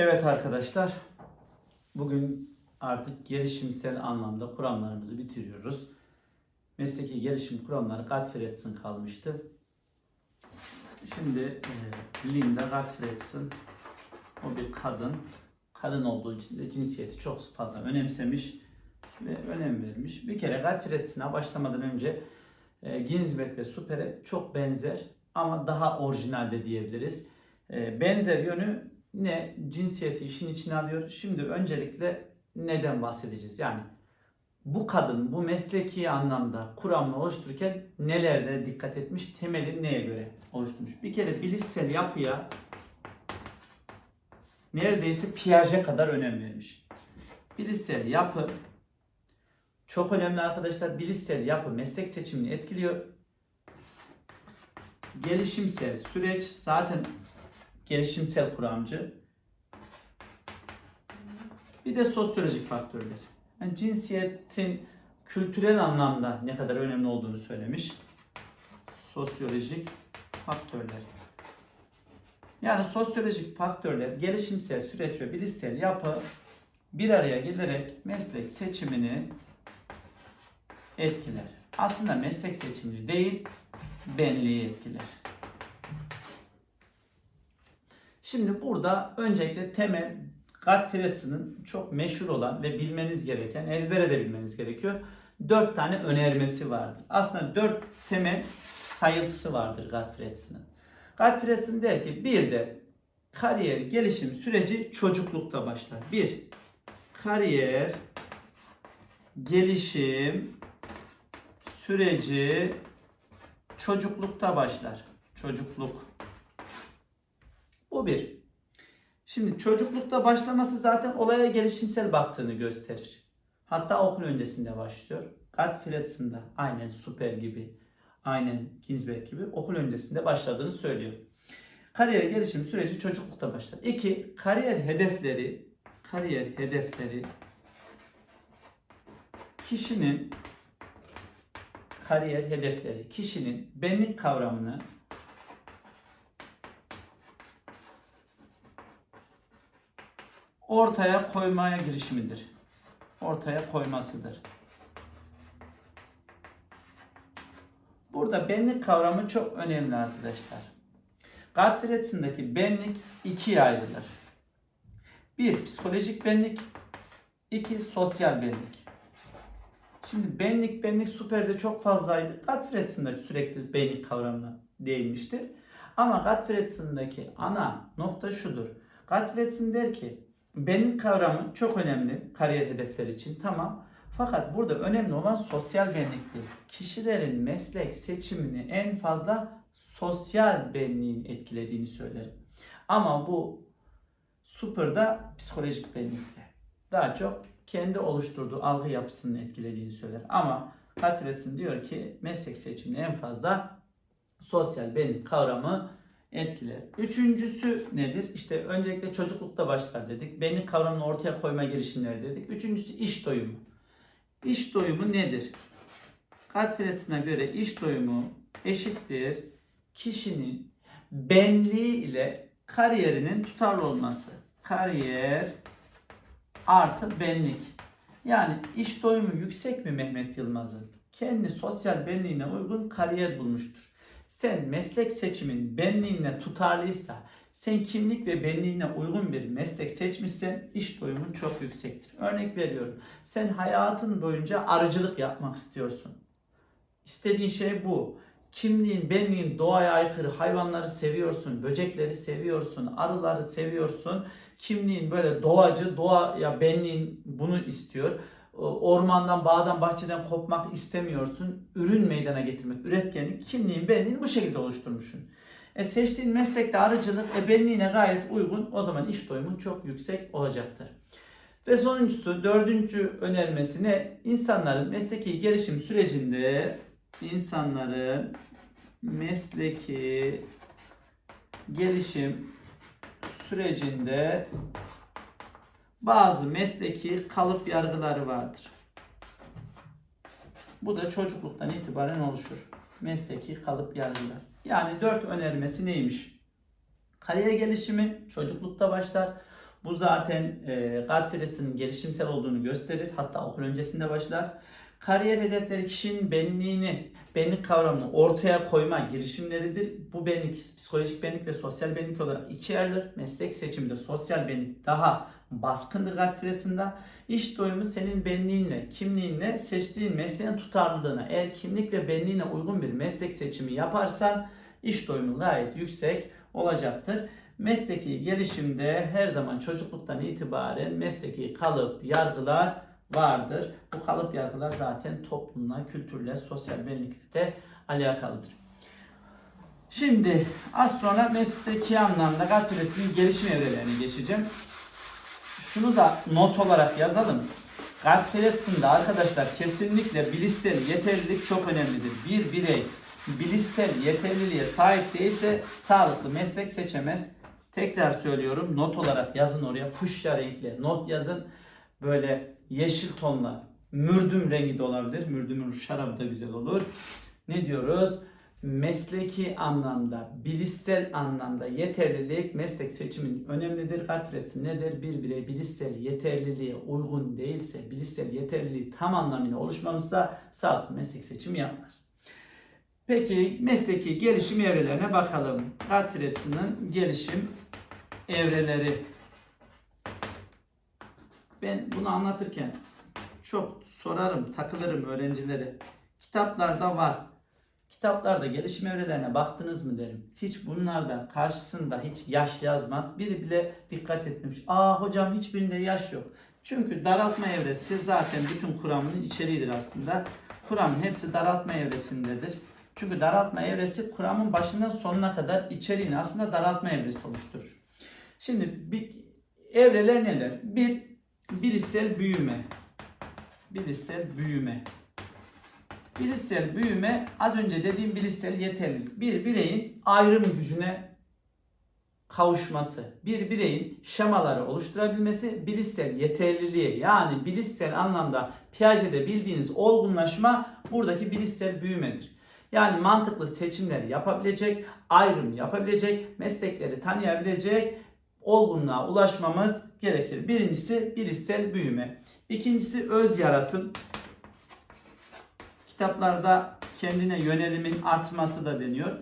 Evet arkadaşlar, bugün artık gelişimsel anlamda kuramlarımızı bitiriyoruz. Mesleki gelişim kuramları Gottfried'sin kalmıştı. Şimdi e, Linda Gottfried'sin, o bir kadın. Kadın olduğu için de cinsiyeti çok fazla önemsemiş ve önem vermiş. Bir kere Gottfried'sine başlamadan önce e, Ginsberg ve Super'e çok benzer ama daha orijinal de diyebiliriz. E, benzer yönü ne? Cinsiyeti işin içine alıyor. Şimdi öncelikle neden bahsedeceğiz? Yani bu kadın bu mesleki anlamda kuramını oluştururken nelerde dikkat etmiş? Temeli neye göre oluşturmuş? Bir kere bilişsel yapıya neredeyse Piaget'e kadar önem vermiş. Bilişsel yapı çok önemli arkadaşlar. Bilişsel yapı meslek seçimini etkiliyor. Gelişimsel süreç zaten gelişimsel kuramcı. Bir de sosyolojik faktörler. Yani cinsiyetin kültürel anlamda ne kadar önemli olduğunu söylemiş. Sosyolojik faktörler. Yani sosyolojik faktörler, gelişimsel süreç ve bilişsel yapı bir araya gelerek meslek seçimini etkiler. Aslında meslek seçimini değil, benliği etkiler. Şimdi burada öncelikle temel Gottfried's'in çok meşhur olan ve bilmeniz gereken, ezbere de bilmeniz gerekiyor. Dört tane önermesi vardır. Aslında dört temel sayıltısı vardır Gottfried's'in. Gottfried's'in der ki bir de kariyer gelişim süreci çocuklukta başlar. Bir, kariyer gelişim süreci çocuklukta başlar. Çocukluk. Bu bir. Şimdi çocuklukta başlaması zaten olaya gelişimsel baktığını gösterir. Hatta okul öncesinde başlıyor. Gottfried's'in de aynen Super gibi, aynen Ginsberg gibi okul öncesinde başladığını söylüyor. Kariyer gelişim süreci çocuklukta başlar. İki, kariyer hedefleri, kariyer hedefleri kişinin kariyer hedefleri kişinin benlik kavramını ortaya koymaya girişimidir. Ortaya koymasıdır. Burada benlik kavramı çok önemli arkadaşlar. Gottfried'sindeki benlik ikiye ayrılır. Bir, psikolojik benlik. iki sosyal benlik. Şimdi benlik benlik süperde çok fazlaydı. Gottfried'sinde sürekli benlik kavramına değinmiştir. Ama Gottfried'sindeki ana nokta şudur. Gottfried'sin der ki benlik kavramı çok önemli kariyer hedefleri için tamam. Fakat burada önemli olan sosyal benliktir. Kişilerin meslek seçimini en fazla sosyal benliğin etkilediğini söylerim. Ama bu Super'da psikolojik benlikte. Daha çok kendi oluşturduğu algı yapısının etkilediğini söyler. Ama Gottfried'sin diyor ki meslek seçimini en fazla sosyal benlik kavramı etkiler. Üçüncüsü nedir? İşte öncelikle çocuklukta başlar dedik. Benlik kavramını ortaya koyma girişimleri dedik. Üçüncüsü iş doyumu. İş doyumu nedir? Gottfried'sine göre iş doyumu eşittir kişinin benliği ile kariyerinin tutarlı olması. Kariyer artı benlik. Yani iş doyumu yüksek mi Mehmet Yılmaz'ın? Kendi sosyal benliğine uygun kariyer bulmuştur. Sen meslek seçimin benliğine tutarlıysa, sen kimlik ve benliğine uygun bir meslek seçmişsen iş doyumun çok yüksektir. Örnek veriyorum. Sen hayatın boyunca arıcılık yapmak istiyorsun. İstediğin şey bu. Kimliğin, benliğin doğaya aykırı hayvanları seviyorsun, böcekleri seviyorsun, arıları seviyorsun. Kimliğin böyle doğacı, doğaya benliğin bunu istiyor. Ormandan, bağdan, bahçeden kopmak istemiyorsun. Ürün meydana getirmek, üretkenlik, kimliğin, benliğini bu şekilde oluşturmuşsun. E seçtiğin meslekte arıcılık e benliğine gayet uygun. O zaman iş doyumun çok yüksek olacaktır. Ve sonuncusu, dördüncü önermesi ne? İnsanların mesleki gelişim sürecinde insanların mesleki gelişim sürecinde bazı mesleki kalıp yargıları vardır. Bu da çocukluktan itibaren oluşur. Mesleki kalıp yargılar. Yani dört önermesi neymiş? Kariyer gelişimi çocuklukta başlar. Bu zaten e, Godfrey'sinin gelişimsel olduğunu gösterir. Hatta okul öncesinde başlar. Kariyer hedefleri kişinin benliğini, benlik kavramını ortaya koyma girişimleridir. Bu benlik psikolojik benlik ve sosyal benlik olarak ikiye ayrılır. Meslek seçiminde sosyal benlik daha baskındır Godfrey'sinde. İş doyumu senin benliğinle, kimliğinle, seçtiğin mesleğin tutarlılığına, eğer kimlik ve benliğine uygun bir meslek seçimi yaparsan iş doyumu gayet yüksek olacaktır. Mesleki gelişimde her zaman çocukluktan itibaren mesleki kalıp, yargılar vardır. Bu kalıp yargılar zaten toplumla, kültürle, sosyal benlikle de alakalıdır. Şimdi az sonra mesleki anlamda Gatüres'in gelişim evrelerine geçeceğim. Şunu da not olarak yazalım. Gatüres'inde arkadaşlar kesinlikle bilişsel yeterlilik çok önemlidir. Bir birey bilişsel yeterliliğe sahip değilse sağlıklı meslek seçemez. Tekrar söylüyorum not olarak yazın oraya fuşya renkli not yazın. Böyle yeşil tonla mürdüm rengi de olabilir. Mürdümün şarabı da güzel olur. Ne diyoruz? Mesleki anlamda, bilişsel anlamda yeterlilik meslek seçiminin önemlidir. Gatfresi nedir? Bir birey bilişsel yeterliliğe uygun değilse, bilişsel yeterliliği tam anlamıyla oluşmamışsa sağlıklı meslek seçimi yapmaz. Peki mesleki gelişim evrelerine bakalım. Gatfresi'nin gelişim evreleri. Ben bunu anlatırken çok sorarım, takılırım öğrencilere. Kitaplarda var. Kitaplarda gelişim evrelerine baktınız mı derim. Hiç bunlarda karşısında hiç yaş yazmaz. Biri bile dikkat etmemiş. Aa hocam hiçbirinde yaş yok. Çünkü daraltma evresi zaten bütün kuramının içeriğidir aslında. Kuramın hepsi daraltma evresindedir. Çünkü daraltma evresi kuramın başından sonuna kadar içeriğini aslında daraltma evresi oluşturur. Şimdi bir, evreler neler? Bir, bilişsel büyüme. Bilişsel büyüme. Bilişsel büyüme az önce dediğim bilişsel yeterlilik. Bir bireyin ayrım gücüne kavuşması, bir bireyin şemaları oluşturabilmesi, bilişsel yeterliliğe yani bilişsel anlamda Piaget'de bildiğiniz olgunlaşma buradaki bilişsel büyümedir. Yani mantıklı seçimler yapabilecek, ayrım yapabilecek, meslekleri tanıyabilecek olgunluğa ulaşmamız gerekir. Birincisi bilişsel büyüme. İkincisi öz yaratım. Kitaplarda kendine yönelimin artması da deniyor.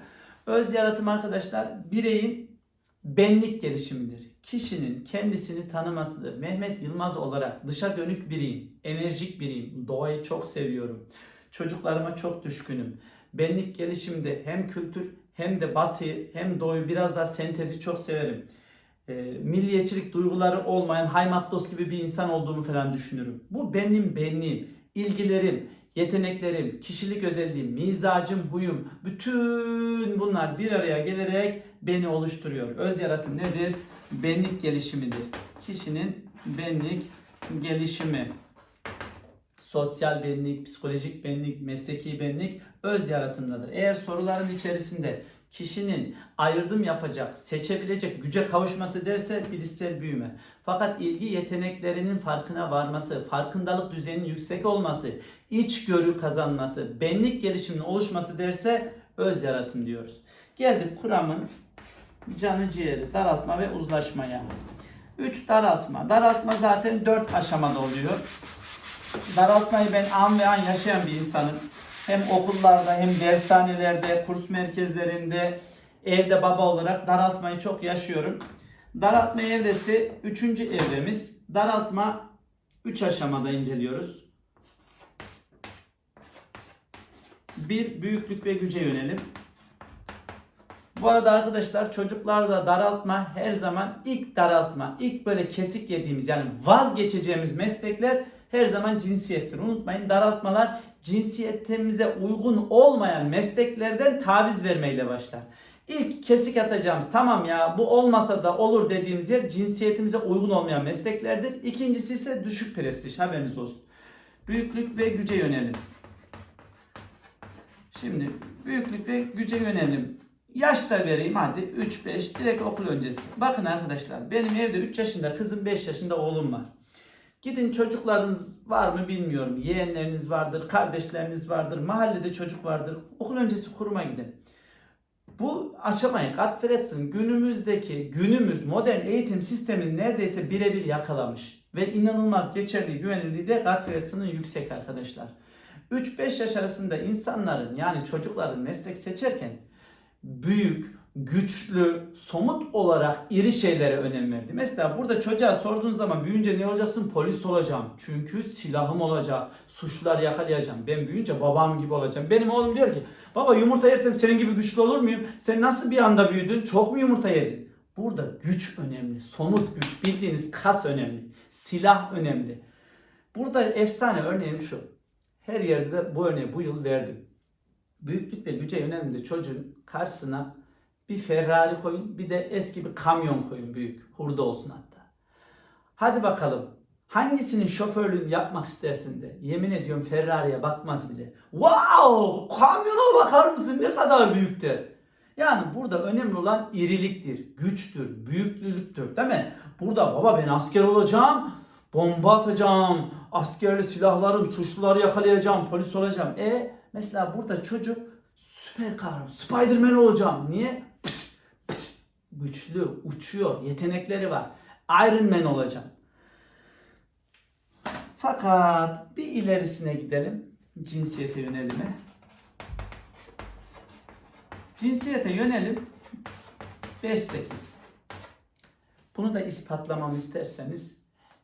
Öz yaratım arkadaşlar bireyin benlik gelişimidir. Kişinin kendisini tanımasıdır. Mehmet Yılmaz olarak dışa dönük biriyim, enerjik biriyim, doğayı çok seviyorum. Çocuklarıma çok düşkünüm. Benlik gelişimde hem kültür hem de batıyı hem doğuyu biraz daha sentezi çok severim. E, milliyetçilik duyguları olmayan Haymatlos gibi bir insan olduğumu falan düşünürüm. Bu benim benliğim, ilgilerim, yeteneklerim, kişilik özelliğim, mizacım, huyum, bütün bunlar bir araya gelerek beni oluşturuyor. Öz yaratım nedir? Benlik gelişimidir. Kişinin benlik gelişimi. Sosyal benlik, psikolojik benlik, mesleki benlik öz yaratımdadır. Eğer soruların içerisinde kişinin ayırdım yapacak, seçebilecek güce kavuşması derse bilişsel büyüme. Fakat ilgi yeteneklerinin farkına varması, farkındalık düzeyinin yüksek olması, içgörü kazanması, benlik gelişiminin oluşması derse öz yaratım diyoruz. Geldik kuramın canı ciğeri, daraltma ve uzlaşmaya. 3 daraltma. Daraltma zaten 4 aşamada oluyor. Daraltmayı ben an ve an yaşayan bir insanım. Hem okullarda hem dershanelerde, kurs merkezlerinde, evde baba olarak daraltmayı çok yaşıyorum. Daraltma evresi 3. evremiz. Daraltma 3 aşamada inceliyoruz. Bir büyüklük ve güce yönelim. Bu arada arkadaşlar çocuklarda daraltma her zaman ilk daraltma, ilk böyle kesik yediğimiz yani vazgeçeceğimiz meslekler her zaman cinsiyettir. Unutmayın daraltmalar cinsiyetimize uygun olmayan mesleklerden taviz vermeyle başlar. İlk kesik atacağımız tamam ya bu olmasa da olur dediğimiz yer cinsiyetimize uygun olmayan mesleklerdir. İkincisi ise düşük prestij haberiniz olsun. Büyüklük ve güce yönelim. Şimdi büyüklük ve güce yönelim. Yaş da vereyim hadi 3-5 direkt okul öncesi. Bakın arkadaşlar benim evde 3 yaşında kızım 5 yaşında oğlum var. Gidin çocuklarınız var mı bilmiyorum. Yeğenleriniz vardır, kardeşleriniz vardır, mahallede çocuk vardır. Okul öncesi kuruma gidin. Bu aşamayı Gottfried'in günümüzdeki günümüz modern eğitim sistemini neredeyse birebir yakalamış. Ve inanılmaz geçerli güvenilirliği de Gottfried'in yüksek arkadaşlar. 3-5 yaş arasında insanların yani çocukların meslek seçerken büyük, güçlü, somut olarak iri şeylere önem verdi. Mesela burada çocuğa sorduğun zaman büyüyünce ne olacaksın? Polis olacağım. Çünkü silahım olacak. Suçlular yakalayacağım. Ben büyüyünce babam gibi olacağım. Benim oğlum diyor ki baba yumurta yersem senin gibi güçlü olur muyum? Sen nasıl bir anda büyüdün? Çok mu yumurta yedin? Burada güç önemli. Somut güç. Bildiğiniz kas önemli. Silah önemli. Burada efsane örneğim şu. Her yerde de bu örneği bu yıl verdim. Büyüklük ve güce yönelimde çocuğun karşısına bir Ferrari koyun bir de eski bir kamyon koyun büyük. Hurda olsun hatta. Hadi bakalım hangisinin şoförlüğünü yapmak istersin de. Yemin ediyorum Ferrari'ye bakmaz bile. Wow! Kamyona bakar mısın ne kadar büyük der. Yani burada önemli olan iriliktir, güçtür, büyüklülüktür değil mi? Burada baba ben asker olacağım, bomba atacağım, askerli silahlarım, suçluları yakalayacağım, polis olacağım. E mesela burada çocuk süper kahraman, Spiderman olacağım. Niye? Güçlü, uçuyor, yetenekleri var. Iron Man olacağım. Fakat bir ilerisine gidelim. Cinsiyete yönelime. Cinsiyete yönelim 5-8. Bunu da ispatlamamı isterseniz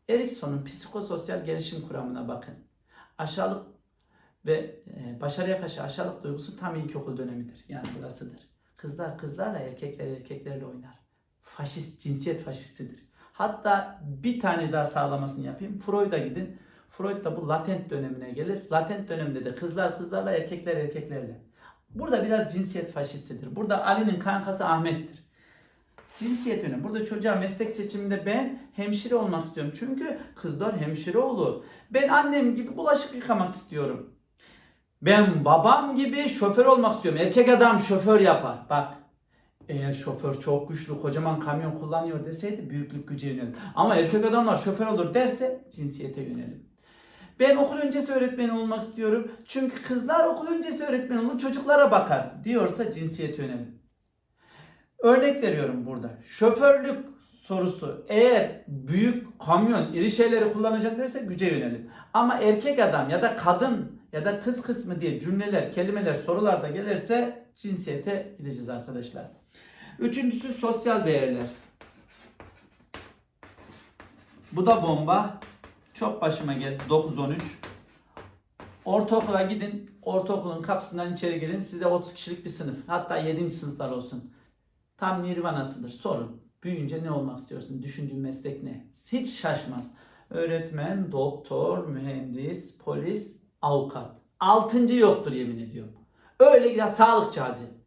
Erikson'un psikososyal gelişim kuramına bakın. Aşağılık ve e, başarıya karşı aşağılık duygusu tam ilkokul dönemidir. Yani burasıdır. Kızlar kızlarla erkekler erkeklerle oynar. Faşist, cinsiyet faşistidir. Hatta bir tane daha sağlamasını yapayım. Freud'a gidin. Freud da bu latent dönemine gelir. Latent döneminde de kızlar kızlarla erkekler erkeklerle. Burada biraz cinsiyet faşistidir. Burada Ali'nin kankası Ahmet'tir. Cinsiyet yönü. Burada çocuğa meslek seçiminde ben hemşire olmak istiyorum. Çünkü kızlar hemşire olur. Ben annem gibi bulaşık yıkamak istiyorum. Ben babam gibi şoför olmak istiyorum. Erkek adam şoför yapar. Bak eğer şoför çok güçlü kocaman kamyon kullanıyor deseydi büyüklük gücü yönelim. Ama erkek adamlar şoför olur derse cinsiyete yönelim. Ben okul öncesi öğretmeni olmak istiyorum. Çünkü kızlar okul öncesi öğretmeni olur çocuklara bakar diyorsa cinsiyet yönelim. Örnek veriyorum burada. Şoförlük sorusu eğer büyük kamyon iri şeyleri kullanacak derse güce yönelim. Ama erkek adam ya da kadın ya da kız kısmı diye cümleler, kelimeler sorularda gelirse cinsiyete gideceğiz arkadaşlar. Üçüncüsü sosyal değerler. Bu da bomba. Çok başıma geldi. 9-13. Ortaokula gidin. Ortaokulun kapısından içeri girin. Size 30 kişilik bir sınıf. Hatta 7. sınıflar olsun. Tam nirvanasıdır. Sorun. Büyüyünce ne olmak istiyorsun? Düşündüğün meslek ne? Hiç şaşmaz. Öğretmen, doktor, mühendis, polis, avukat. Altıncı yoktur yemin ediyorum. Öyle ya sağlıkçı hadi.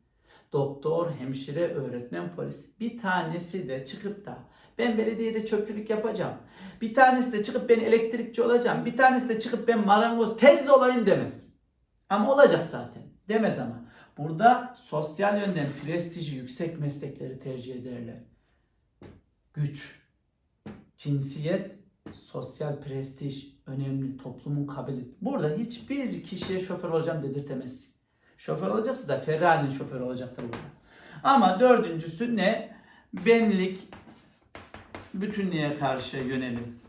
Doktor, hemşire, öğretmen, polis. Bir tanesi de çıkıp da ben belediyede çöpçülük yapacağım. Bir tanesi de çıkıp ben elektrikçi olacağım. Bir tanesi de çıkıp ben marangoz, terzi olayım demez. Ama olacak zaten. Demez ama. Burada sosyal yönden prestiji yüksek meslekleri tercih ederler. Güç, cinsiyet, sosyal prestij önemli. Toplumun kabili. Burada hiçbir kişiye şoför olacağım dedirtemezsin. Şoför olacaksa da Ferrari'nin şoförü olacaktır burada. Ama dördüncüsü ne? Benlik, bütünlüğe karşı yönelim.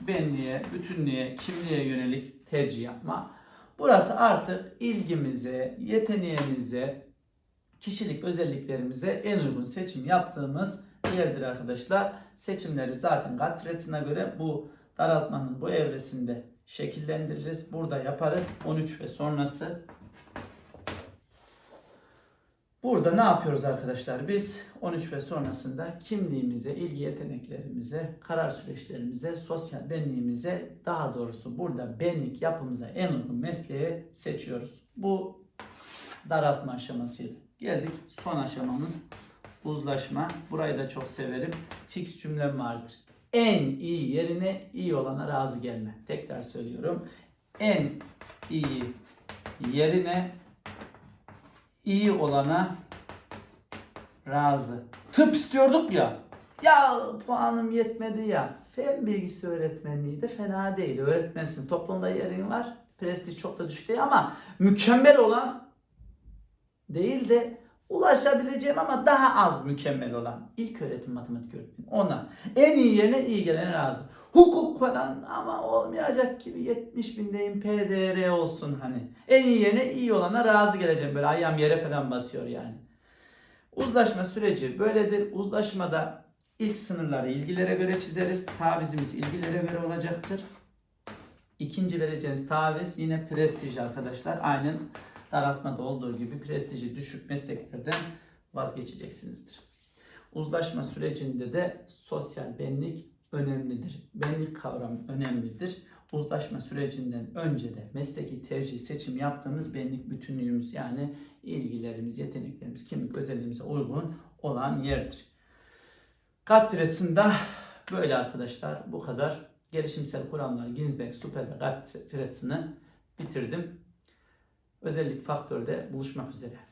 Benliğe, bütünlüğe, kimliğe yönelik tercih yapma. Burası artık ilgimize, yeteneğimize, kişilik özelliklerimize en uygun seçim yaptığımız yerdir arkadaşlar. Seçimleri zaten Gottfried'sine göre bu daraltmanın bu evresinde şekillendiririz. Burada yaparız. 13 ve sonrası. Burada ne yapıyoruz arkadaşlar? Biz 13 ve sonrasında kimliğimize, ilgi yeteneklerimize, karar süreçlerimize, sosyal benliğimize, daha doğrusu burada benlik yapımıza en uygun mesleği seçiyoruz. Bu daraltma aşamasıydı. Geldik son aşamamız uzlaşma. Burayı da çok severim. Fix cümlem vardır. En iyi yerine iyi olana razı gelme. Tekrar söylüyorum. En iyi yerine iyi olana razı. Tıp istiyorduk ya. Ya puanım yetmedi ya. Fen bilgisi öğretmenliği de fena değil. Öğretmensin. Toplumda yerin var. Prestij çok da düşük değil ama mükemmel olan değil de ulaşabileceğim ama daha az mükemmel olan ilk öğretim matematik öğretmeni. Ona en iyi yerine iyi gelene razı. Hukuk falan ama olmayacak gibi 70 bindeyim PDR olsun hani. En iyi yerine iyi olana razı geleceğim. Böyle ayağım yere falan basıyor yani. Uzlaşma süreci böyledir. Uzlaşmada ilk sınırları ilgilere göre çizeriz. Tavizimiz ilgilere göre olacaktır. İkinci vereceğiniz taviz yine prestij arkadaşlar. Aynen daraltmada olduğu gibi prestiji düşük mesleklerden vazgeçeceksinizdir. Uzlaşma sürecinde de sosyal benlik önemlidir. Benlik kavramı önemlidir. Uzlaşma sürecinden önce de mesleki tercih seçim yaptığımız benlik bütünlüğümüz yani ilgilerimiz, yeteneklerimiz, kimlik özelliğimize uygun olan yerdir. Gattiretz'in böyle arkadaşlar bu kadar. Gelişimsel kuramlar Ginsberg, Super ve Gattiretz'ini bitirdim. Özellik faktörde buluşmak üzere.